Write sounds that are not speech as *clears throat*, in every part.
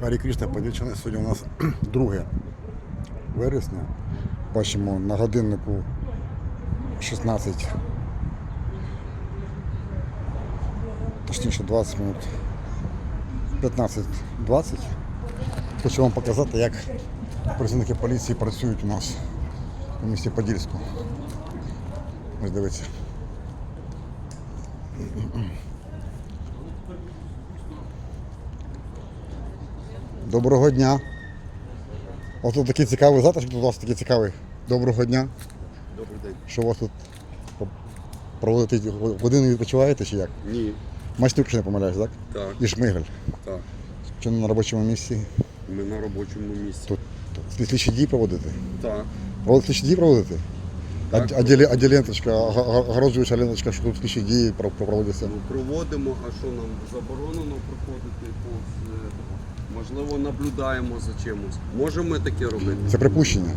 Харі Крішна Подільчина. Сьогодні у нас *clears throat* 2 вересня. Бачимо на годиннику 16. Точніше 20 минут. 15-20. Хочу вам показати, як працівники поліції працюють у нас у місті Подільську. Ось дивіться. Доброго дня. Ось тут такий цікавий затишок, тут у вас такий цікавий. Доброго дня. Добрий день. Що у вас тут проводите години відпочиваєте чи як? Ні. Що не помиляюсь, так? Так, І шмигель. так. Чи не на робочому місці? Ми на робочому місці. Тут слідчі дії проводите? Так. Проводите слідчі дії проводите? Діленточка, а- а- огороджуюча ленточка, що тут слідчі дії про- про- проводяться? Ну, проводимо, а що нам заборонено проходити повз е, можливо наблюдаємо за чимось. Можемо ми таке робити? Це припущення.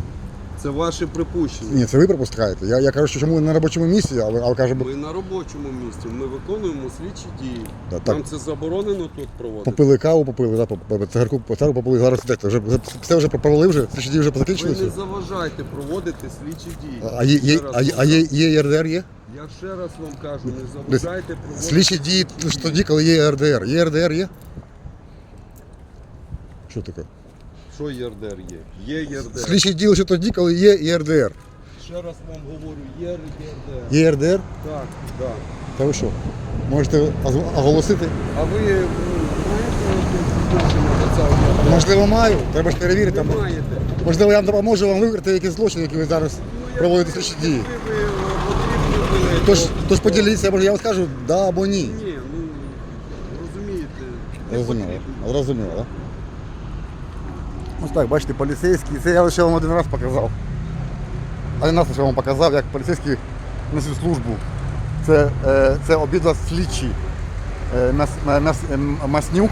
Це ваше припущення. Ні, це ви припускаєте. Я, я кажу, що чому ви на робочому місці, а ви, а ви кажете, Ми на робочому місці, ми виконуємо слідчі дії. Да, так. Нам це заборонено тут проводити. попили каву, попили, да, поп- цигарку, попили, зараз сидите. Вже, вже, все вже провели вже, слідчі дії вже Ви не заважайте проводити слідчі дії. А є, є, Ще раз а, є, вам є, є ЄРДР є? Я ще раз вам кажу, не заважайте проводити. Слідчі дії лише тоді, коли є ЄРДР. Є ЄРДР є? Що таке? Що ЄРДР є? Є ЄРДР. Слідчі дії лише тоді, коли є ЄРДР. Ще раз вам говорю, є ЄРДР. Є ЄРДР? Так, так. Та ви що? Можете оголосити? А ви маєте цього ЄРДР? Можливо, маю. Треба ж перевірити. Ви маєте. Можливо, я вам допоможу вам вивірити якийсь злочин, який ви зараз проводите слідчі дії. Були. Тож, тож поділіться, може я вам скажу, да або ні. Ні, ну розумієте. потрібно. Зрозуміло, так? Ось так, бачите, поліцейські. Це я лише вам один раз показав. Один раз лише вам показав, як поліцейські несуть службу. Це, е, це обидва слідчі е, Мас, Мас, Маснюк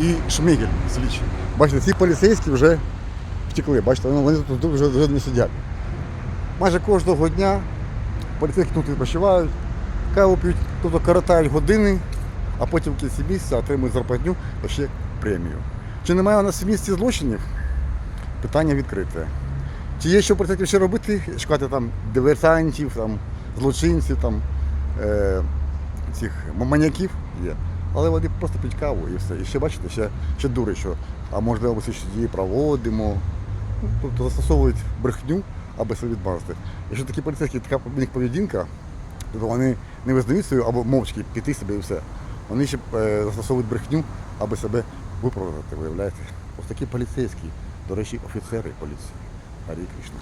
і Шмигель слідчі. Бачите, ці поліцейські вже втекли, бачите, вони тут вже, вже не сидять. Майже кожного дня поліцейські тут відпочивають, каву п'ють, тобто коротають години, а потім в кінці місяця отримують зарплатню та ще премію. Чи немає у нас в місті злочинів? Питання відкрите. Чи є що поліцейським ще робити? Шукати там диверсантів, там, злочинців, там, е, цих маньяків є. Але вони просто п'ють каву і все. І ще бачите, ще, ще дури, що а можливо ці дії проводимо. Тобто застосовують брехню, аби себе відмазати. Якщо такі поліцейські така поведінка, то вони не визнають свою або мовчки піти собі і все. Вони ще е, застосовують брехню, аби себе виправдати, виявляєте. Ось такі поліцейські, до речі, офіцери поліції. Гарі Кришна.